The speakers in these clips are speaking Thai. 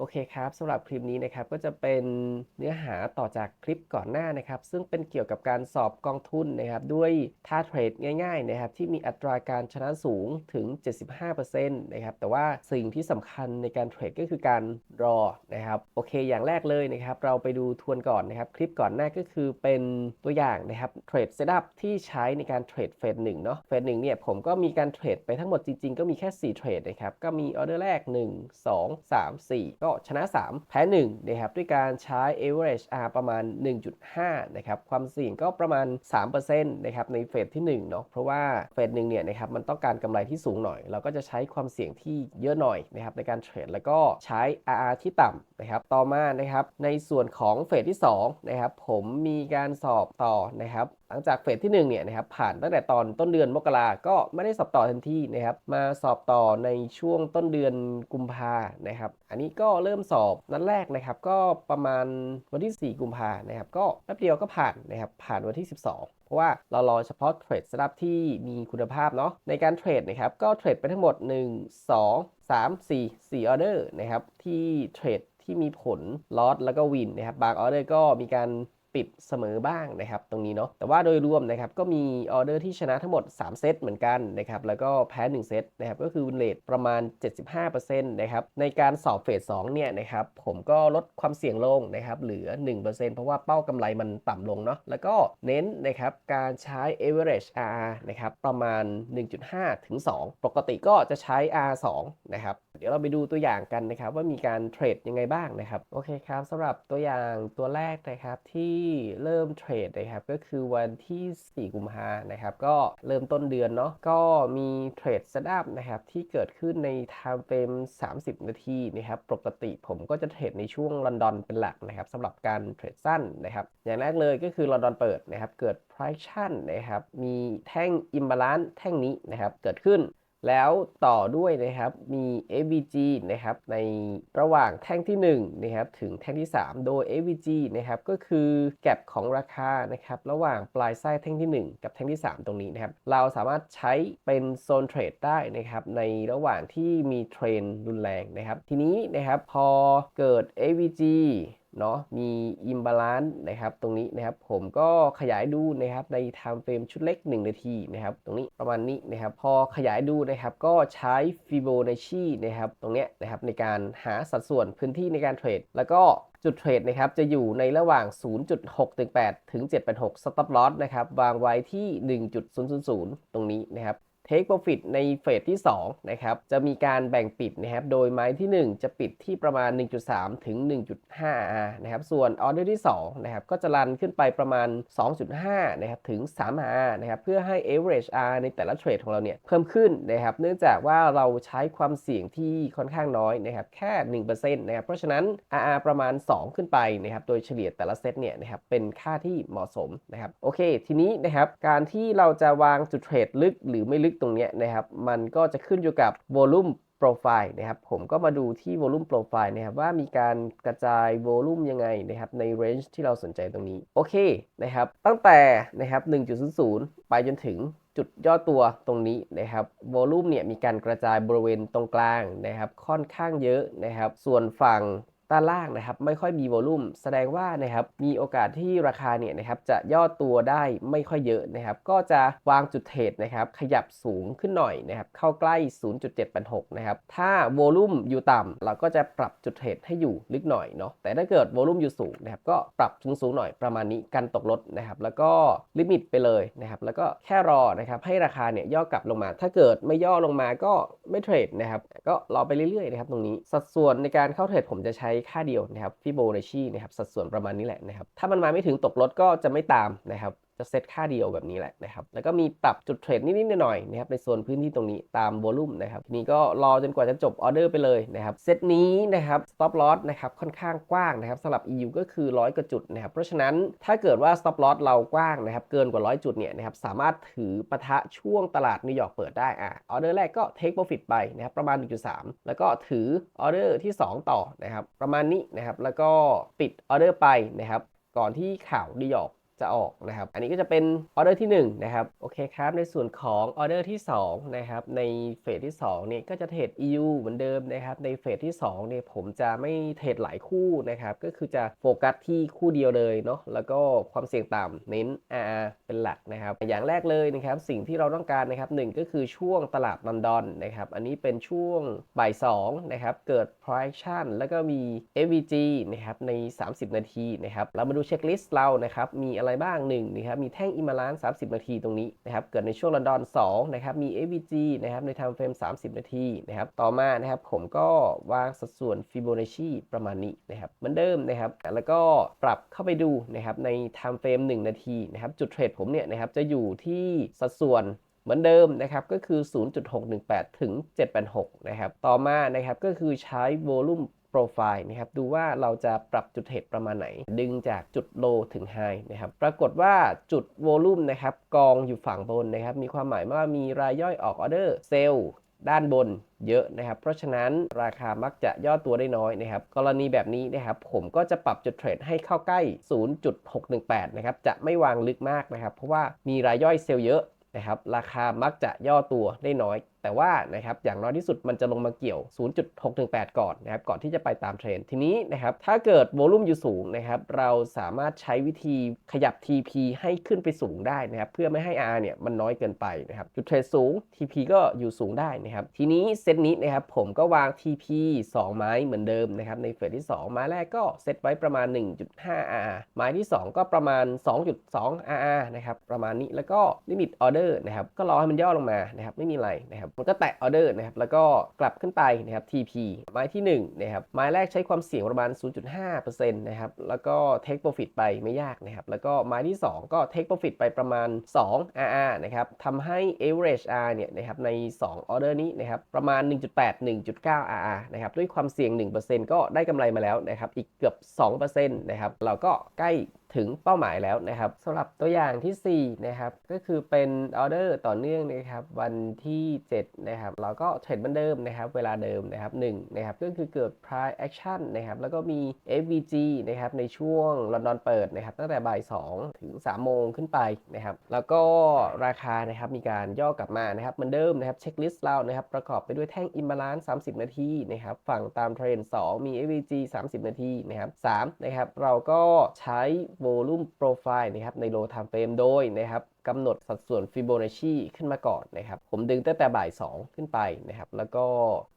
โอเคครับสำหรับคลิปนี้นะครับก็จะเป็นเนื้อหาต่อจากคลิปก่อนหน้านะครับ ซึ่งเป็นเกี่ยวกับการสอบกองทุนนะครับด้วยท่าเทรดง่ายๆนะครับที่มีอัตราการชนะสูงถึง 75%นะครับแต่ว่าสิ่งที่สำคัญในการเทรดก็คือการรอนะครับโอเคอย่างแรกเลยนะครับเราไปดูทวนก่อนนะครับคลิปก่อนหน้าก็คือเป็นตัวอย่างนะครับเทรดเซตอัพที่ใช้ในการเทรดเฟสหนึ่งเนาะเฟสหนึ่งเนี่ยผมก็มีการเทรดไปทั้งหมดจริงๆ ก็มีแค่4เทรดนะครับก็มีออเดอร์แรก 1 2 3 4ก็ชนะ 3 แพ้1นะครับด้วยการใช้ average R ประมาณ 1.5 นะครับ ความเสี่ยงก็ประมาณ 3%นะครับในเฟสที่1เนาะเพราะว่าเฟสหนึ่งเนี่ยนะครับมันต้องการกำไรที่สูงหน่อย เราก็จะใช้ความเสี่ยงที่เยอะหน่อยนะครับในการเทรดแล้วก็ใช้ RR ที่ต่ำนะครับต่อมานะครับในส่วนของเฟสที่2นะครับผมมีการสอบต่อนะครับ หลังจากเฟสที่1เนี่ยนะครับผ่านตั้งแต่ตอนต้นเดือนมกราก็ไม่ได้สอบต่อทันทีนะครับมาสอบต่อในช่วงต้นเดือนกุมภานะครับอันนี้ก็เริ่มสอบนัดแรกนะครับก็ประมาณวันที่ 4 กุมภานะครับก็แป๊บเดียวก็ผ่านนะครับผ่านวันที่ 12เพราะว่าเรารอเฉพาะเทรดสลับที่มีคุณภาพเนาะในการเทรดนะครับก็เทรดไปทั้งหมด 1 2 3 4 4ออเดอร์นะครับที่เทรดที่มีผลลอสแล้วก็วินนะครับบางออเดอร์ก็มีการ ปิดเสมอบ้างนะครับตรงนี้เนาะแต่ว่าโดยรวมนะครับก็มีออเดอร์ที่ชนะทั้งหมด 3 เซตเหมือนกันนะครับแล้วก็แพ้ 1 เซตนะครับก็คือวินเลทประมาณ 75%นะครับในการสอบเฟส2เนี่ยนะครับผมก็ลดความเสี่ยงลงนะครับเหลือ 1%เพราะว่าเป้ากำไรมันต่ำลงเนาะแล้วก็เน้นนะครับการใช้ average R นะครับประมาณ 1.5 ถึง 2 ปกติก็จะใช้ R 2นะครับ เดี๋ยวเราไปดูตัวอย่างกันนะครับว่ามีการเทรดยังไงบ้างนะครับโอเคครับสำหรับตัวอย่างตัวแรกนะครับที่เริ่มเทรดนะครับก็คือวันที่ 4 กุมภานะครับก็เริ่มต้นเดือนเนาะก็มีเทรดเซตอัพนะครับที่เกิดขึ้นใน time frame 30 นาทีนะครับปกติผมก็จะเทรดในช่วงลอนดอนเป็นหลักนะครับสำหรับการเทรดสั้นนะครับอย่างแรกเลยก็คือลอนดอนเปิดนะครับเกิด price action นะครับมีแท่ง imbalance แท่งนี้นะครับเกิดขึ้น แล้วต่อด้วยนะครับมี AVG นะครับในระหว่างแท่งที่1นะครับถึงแท่งที่ 3 โดย AVG นะครับก็คือแก็บของราคานะครับระหว่างปลายไส้แท่งที่ 1 กับแท่งที่ 3 ตรงนี้นะครับเราสามารถใช้เป็นโซนเทรดได้นะครับในระหว่างที่มีเทรนรุนแรงนะครับทีนี้นะครับพอเกิด AVG เนาะมี imbalance นะครับตรงนี้นะครับผมก็ขยายดูนะครับใน time frame ชุดเล็ก 1 นาทีนะครับตรงนี้ประมาณนี้นะครับพอขยายดูนะครับก็ใช้ Fibonacci นะครับตรงเนี้ยนะครับในการหาสัดส่วนพื้นที่ในการเทรด แล้วก็จุดเทรดนะครับจะอยู่ในระหว่าง 0.618ถึง 786 stop loss นะครับวางไว้ที่ 1.000 ตรงนี้นะครับ Take Profit ในเฟสที่2นะครับจะมีการแบ่งปิดนะครับโดยไม้ที่ 1 จะปิดที่ประมาณ 1.3 ถึง 1.5 R นะครับส่วนออเดอร์ที่2นะครับก็จะรันขึ้นไปประมาณ 2.5นะครับถึง 3 R นะครับเพื่อให้ average R ในแต่ละเทรดของเราเนี่ยเพิ่มขึ้นนะครับเนื่องจากว่าเราใช้ความเสี่ยงที่ค่อนข้างน้อยนะครับแค่ 1%นะครับเพราะฉะนั้น RR ประมาณ 2 ขึ้นไปนะครับโดยเฉลี่ยแต่ละเซตเนี่ยนะครับเป็นค่าที่เหมาะสมนะครับโอเค ทีนี้นะครับการที่เราจะวางจุดเทรดลึกหรือไม่ลึกตรงนี้นะครับ มันก็จะขึ้นอยู่กับ volume profile นะครับ ผมก็มาดูที่ volume profile นะครับ ว่ามีการกระจาย volume ยังไงนะครับ ใน range ที่เราสนใจตรงนี้ โอเคนะครับ ตั้งแต่นะครับ 1.00 ไปจนถึงจุดย่อตัวตรงนี้นะครับ volume เนี่ยมีการกระจายบริเวณตรงกลางนะครับ ค่อนข้างเยอะนะครับ ส่วนฝั่ง ด้านล่างนะครับไม่ค่อยมีโวลุ่มแสดงว่านะครับมีโอกาสที่ราคาเนี่ยนะครับจะย่อตัวได้ไม่ค่อยเยอะนะครับก็จะวางจุดเทรดนะครับขยับสูงขึ้นหน่อยนะครับเข้าใกล้ 0.786นะครับถ้าโวลุ่มอยู่ต่ำเราก็จะปรับจุดเทรดให้อยู่ลึกหน่อยเนาะแต่ถ้าเกิดโวลุ่มอยู่สูงนะครับก็ปรับสูงสูงหน่อยประมาณนี้กันตกลดนะครับแล้วก็ลิมิตไปเลยนะครับแล้วก็แค่รอนะครับให้ราคาเนี่ยย่อกลับลงมา ถ้าเกิดไม่ย่อลงมาก็ไม่เทรดนะครับก็รอไปเรื่อยๆนะครับตรงนี้สัดส่วนในการเข้าเทรดผมจะใช้ค่าเดียวนะครับฟิโบนัชชีนะครับสัดส่วนประมาณนี้แหละนะครับถ้ามันมาไม่ถึงตกรถก็จะไม่ตามนะครับ จะเซตค่าเดียวแบบนี้แหละนะครับ แล้วก็มีปรับจุดเทรดนิดๆหน่อยๆนะครับในโซนพื้นที่ตรงนี้ตามโวลุ่มนะครับทีนี้ก็รอจนกว่าจะจบออเดอร์ไปเลยนะครับเซตนี้นะครับ stop loss นะครับค่อนข้างกว้างนะครับสำหรับ EU ก็คือ 100กว่าจุดนะครับเพราะฉะนั้นถ้าเกิดว่า stop loss เรากว้างนะครับเกินกว่า 100 จุดเนี่ยนะครับสามารถถือปะทะช่วงตลาดนิวยอร์กเปิดได้อะออเดอร์แรกก็ take profit ไปนะครับประมาณ 1.3 แล้วก็ถือออเดอร์ที่ 2 ต่อนะครับประมาณนี้นะครับแล้วก็ปิดออเดอร์ไปนะครับก่อนที่ข่าวนิวยอร์ก จะออกนะครับ อันนี้ก็จะเป็นออเดอร์ที่1นะครับ โอเคครับ ในส่วนของออเดอร์ที่2นะครับ ในเฟสที่2เนี่ยก็จะเทรด EU เหมือนเดิมนะครับ ในเฟสที่2เนี่ยผมจะไม่เทรดหลายคู่นะครับ ก็คือจะโฟกัสที่คู่เดียวเลยเนาะ แล้วก็ความเสี่ยงต่ำเน้น RR เป็นหลักนะครับ อย่างแรกเลยนะครับ สิ่งที่เราต้องการนะครับหนึ่งก็คือช่วงตลาดลอนดอนนะครับ อันนี้เป็นช่วงบ่าย2นะครับ เกิด price action แล้วก็มี FVG นะครับ ใน 30 นาทีนะครับ เรามาดูเช็คลิสต์เรานะครับ มีอะไรบ้าง1นะครับมีแท่งอิมาลาน 30 นาทีตรงนี้นะครับเกิดในช่วงลอนดอน2นะครับมี FVG นะครับใน time frame 30 นาทีนะครับต่อมานะครับผมก็วางสัดส่วน Fibonacci ประมาณนี้นะครับเหมือนเดิมนะครับแล้วก็ปรับเข้าไปดูนะครับใน time frame 1นาทีนะครับจุดเทรดผมเนี่ยนะครับจะอยู่ที่สัดส่วนเหมือนเดิมนะครับก็คือ 0.618 ถึง 786 นะครับ ต่อมานะครับก็คือใช้โวลุ่ม volume profile นะครับดูว่าเราจะปรับจุดเทรดประมาณไหน ดึงจากจุด low ถึง high นะครับปรากฏว่าจุด volume นะครับกองอยู่ฝั่งบนนะครับมีความหมายว่ามีรายย่อยออกออเดอร์เซลล์ด้านบนเยอะนะครับ เพราะฉะนั้นราคามักจะย่อตัวได้น้อยนะครับ กรณีแบบนี้นะครับ ผมก็จะปรับจุดเทรดให้เข้าใกล้ 0.618 นะครับ จะไม่วางลึกมากนะครับ เพราะว่ามีรายย่อยเซลล์เยอะนะครับ ราคามักจะย่อตัวได้น้อย แต่ว่านะครับอย่างน้อยที่สุดมันจะลงมาเกี่ยว 0.618 ก่อนนะครับก่อนที่จะไปตามเทรนทีนี้นะครับถ้าเกิดโวลุ่มอยู่สูงนะครับเราสามารถใช้วิธีขยับ TP ให้ขึ้นไปสูงได้นะครับเพื่อไม่ให้ R เนี่ยมันน้อยเกินไปนะครับจุดเทรดสูง TP ก็อยู่สูงได้นะครับทีนี้เซตนี้นะครับผมก็วาง TP 2 ไม้เหมือนเดิมนะครับในเฟสที่ 2 ไม้แรกก็เซตไว้ประมาณ 1.5 R ไม้ที่ 2 ก็ประมาณ 2.2 RR นะครับประมาณนี้แล้วก็ลิมิตออเดอร์นะครับก็รอให้มันย่อลงมานะครับไม่มีอะไรนะครับมันก็แตะออเดอร์นะครับแล้วก็กลับขึ้นไปนะครับ TP ไม้ที่1นะครับไม้แรกใช้ความเสี่ยงประมาณ 0.5%นะครับแล้วก็ take profit ไปไม่ยากนะครับแล้วก็ไม้ที่ 2 ก็ take profit ไปประมาณ 2 RR นะครับทำให้ average R เนี่ยนะครับใน 2 ออเดอร์นี้นะครับประมาณ 1.8 1.9 RR นะครับด้วยความเสี่ยง 1%ก็ได้กำไรมาแล้วนะครับอีกเกือบ 2%นะครับเราก็ใกล้ ถึงเป้าหมายแล้วนะครับสำหรับตัวอย่างที่4นะครับก็คือเป็นออเดอร์ต่อเนื่องนะครับวันที่ 7 นะครับเราก็เทรดเหมือนเดิมนะครับ เวลาเดิมนะครับ1นะครับก็คือเกิด price action นะครับแล้วก็มี FVG นะครับในช่วงลอนดอนเปิดนะครับตั้งแต่บ่าย2ถึง3โมงขึ้นไปนะครับแล้วก็ราคานะครับมีการย่อกลับมานะครับเหมือนเดิมนะครับเช็คลิสต์เรานะครับประกอบไปด้วยแท่ง imbalance 30 นาทีนะครับฝั่งตามเทรนด์2มี FVG 30 นาทีนะครับ3นะครับเราก็ใช้ volume profile นะครับใน low time frame โดยนะครับกำหนดสัดส่วน Fibonacci ขึ้นมาก่อนนะครับ ผมดึงตั้งแต่บ่าย 2 ขึ้นไปนะครับ แล้วก็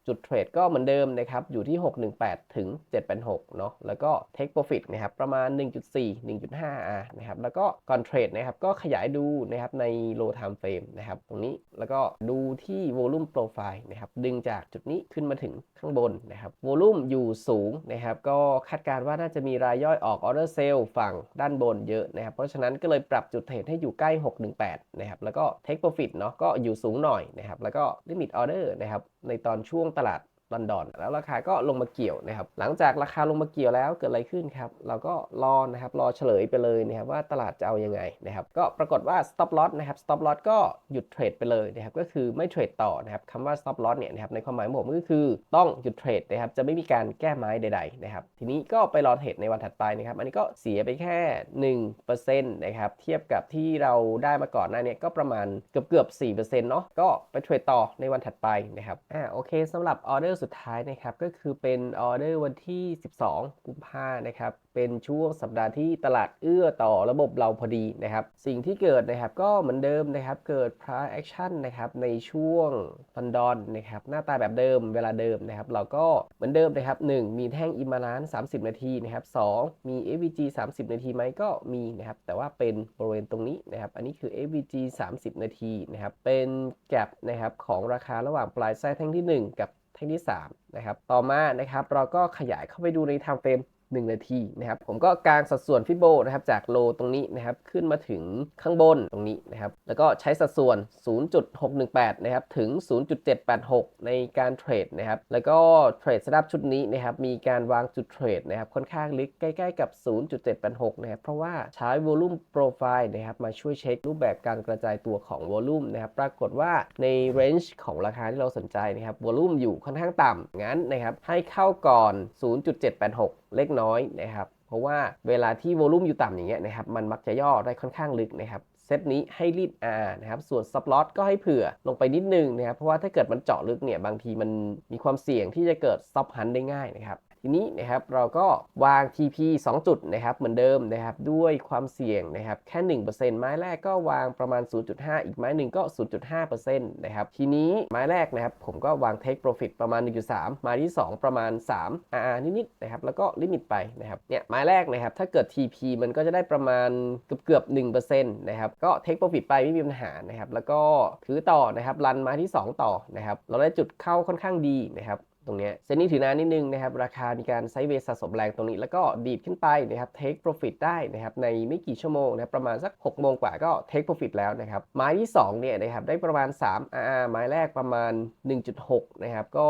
จุดเทรดก็เหมือนเดิมนะครับ อยู่ที่ 618 ถึง 786 เนาะแล้วก็ take profit นะครับ ประมาณ 1.4 1.5 R นะครับ แล้วก็ก่อนเทรดนะครับ ก็ขยายดูนะครับใน low time frame นะครับ ตรงนี้ แล้วก็ดูที่ volume profile นะครับ ดึงจากจุดนี้ขึ้นมาถึงข้างบนนะครับ volume อยู่สูงนะครับ ก็คาดการณ์ว่าน่าจะมีรายย่อยออก order sale ฝั่งด้านบนเยอะนะครับ เพราะฉะนั้นก็เลยปรับจุดเทรดให้อยู่ใกล้ 618 นะครับ แล้วก็ take profit เนาะ ก็อยู่สูงหน่อยนะครับ แล้วก็ limit order นะครับ ในตอนช่วงตลาด ลอนดอนแล้วราคาก็ลงมาเกี่ยวนะครับ หลังจากราคาลงมาเกี่ยวแล้วเกิดอะไรขึ้นครับ เราก็รอนะครับรอเฉลยไปเลยนะครับว่าตลาดจะเอายังไงนะครับ ก็ปรากฏว่า stop loss นะครับ stop loss ก็หยุดเทรดไปเลยนะครับ ก็คือไม่เทรดต่อนะครับคำว่า stop loss เนี่ยนะครับในความหมายของผมก็คือต้องหยุดเทรดนะครับ จะไม่มีการแก้ไม้ใด ๆ นะครับ ทีนี้ก็ไปรอเทรดในวันถัดไปนะครับ อันนี้ก็เสียไปแค่ 1%นะครับ เทียบกับที่เราได้มาก่อนหน้านี้ก็ประมาณเกือบเกือบๆ4%เนาะ ก็ไปเทรดต่อในวันถัดไปนะครับ อ่า โอเคสำหรับออเดอร์สุดท้ายนะครับก็คือเป็นออเดอร์วันที่ 12 กุมภานะครับเป็นช่วงสัปดาห์ที่ตลาดเอื้อต่อระบบเราพอดีนะครับสิ่งที่เกิดนะครับก็เหมือนเดิมนะครับเกิด price action นะครับในช่วงลอนดอนนะครับหน้าตาแบบเดิมเวลาเดิมนะครับเราก็เหมือนเดิมนะครับ 1 มีแท่งอิมาลาน 30 นาทีนะครับ2มี AVG 30 นาทีไหมก็มีนะครับแต่ว่าเป็นบริเวณตรงนี้นะครับอันนี้คือ AVG 30 นาทีนะครับเป็นแกลบนะครับของราคาระหว่างปลายไส้แท่งทีหนึ่1 กับ แท่งที่3นะครับต่อมานะครับเราก็ขยายเข้าไปดูในไทม์เฟรม 1 นาทีนะครับผมก็กางสัดส่วนฟิโบนะครับจากโลตรงนี้นะครับขึ้นมาถึงข้างบนตรงนี้นะครับแล้วก็ใช้สัดส่วน 0.618 นะครับถึง 0.786 ในการเทรดนะครับแล้วก็เทรดสตับชุดนี้นะครับมีการวางจุดเทรดนะครับค่อนข้างลึกใกล้ๆกับ 0.786 นะครับเพราะว่าใช้ volume profile นะครับมาช่วยเช็ครูปแบบการกระจายตัวของ volume นะครับปรากฏว่าใน range ของราคาที่เราสนใจนะครับ volume อยู่ค่อนข้างต่ำงั้นนะครับให้เข้าก่อน 0.786 เล็กน้อยนะครับ เพราะว่าเวลาที่โวลุ่มอยู่ต่ำอย่างเงี้ยนะครับ มันมักจะย่อได้ค่อนข้างลึกนะครับเซตนี้ให้รีด R นะครับ ส่วนสปลอตก็ให้เผื่อลงไปนิดนึงนะครับ เพราะว่าถ้าเกิดมันเจาะลึกเนี่ย บางทีมันมีความเสี่ยงที่จะเกิดซับฮันได้ง่ายนะครับ ทีนี้นะครับเราก็วาง TP 2 จุดนะครับเหมือนเดิมนะครับด้วยความเสี่ยงนะครับแค่ 1%ไม้แรกก็วางประมาณ 0.5 อีกไม้หนึ่งก็ 0.5%นะครับทีนี้ไม้แรกนะครับผมก็วาง take profit ประมาณ 1.3 ไม้ที่ 2 ประมาณ 3 RR นิดๆนะครับแล้วก็ลิมิตไปนะครับเนี่ยไม้แรกนะครับถ้าเกิด TP มันก็จะได้ประมาณเกือบเกือบๆ1%นะครับก็ take profit ไปไม่มีปัญหานะครับแล้วก็ถือต่อนะครับรันไม้ที่ 2 ต่อนะครับเราได้จุดเข้าค่อนข้างดีนะครับ ตรงนี้เซ็นนี้ถือนานนิดนึงนะครับ ราคามีการไซด์เวสสะสมแรงตรงนี้ แล้วก็ดีดขึ้นไปนะครับเทคโปรฟิตได้นะครับในไม่กี่ชั่วโมงนะครับประมาณสัก 6 โมงกว่าก็เทคโปรฟิตแล้วนะครับ ไม้ที่ 2 เนี่ยนะครับได้ประมาณ 3 RR ไม้แรกประมาณ 1.6 นะครับ ก็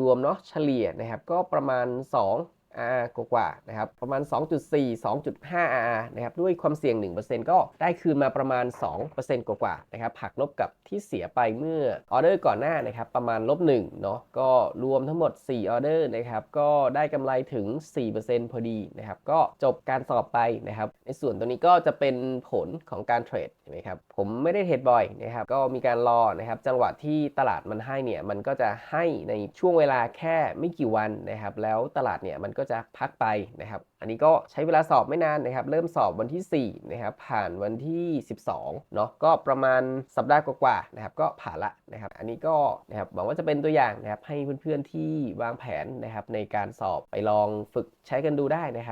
รวมๆเนาะเฉลี่ยนะครับก็ประมาณ 2 RR กว่าๆนะครับประมาณ 2.4 2.5 RR นะครับด้วยความเสี่ยง 1%ก็ได้คืนมาประมาณ 2%กว่าๆนะครับหักลบกับที่เสียไปเมื่อออเดอร์ก่อนหน้านะครับประมาณลบ1เนาะก็รวมทั้งหมด 4 ออเดอร์นะครับก็ได้กำไรถึง 4%พอดีนะครับก็จบการสอบไปนะครับในส่วนตัวนี้ก็จะเป็นผลของการเทรดเห็นไหมครับผมไม่ได้เทรดบ่อยนะครับก็มีการรอนะครับจังหวะที่ตลาดมันให้เนี่ยมันก็จะให้ในช่วงเวลาแค่ไม่กี่วันนะครับแล้วตลาดเนี่ยมันก็ก็จะพักไปนะครับ อันนี้ก็ใช้เวลาสอบไม่นานนะครับ เริ่มสอบวันที่ 4 นะครับ ผ่านวันที่ 12 เนาะก็ประมาณสัปดาห์กว่าๆนะครับ ก็ผ่านละนะครับ อันนี้ก็นะครับหวังว่าจะเป็นตัวอย่างนะครับ ให้เพื่อนๆที่วางแผนนะครับ ในการสอบไปลองฝึกใช้กันดูได้นะครับ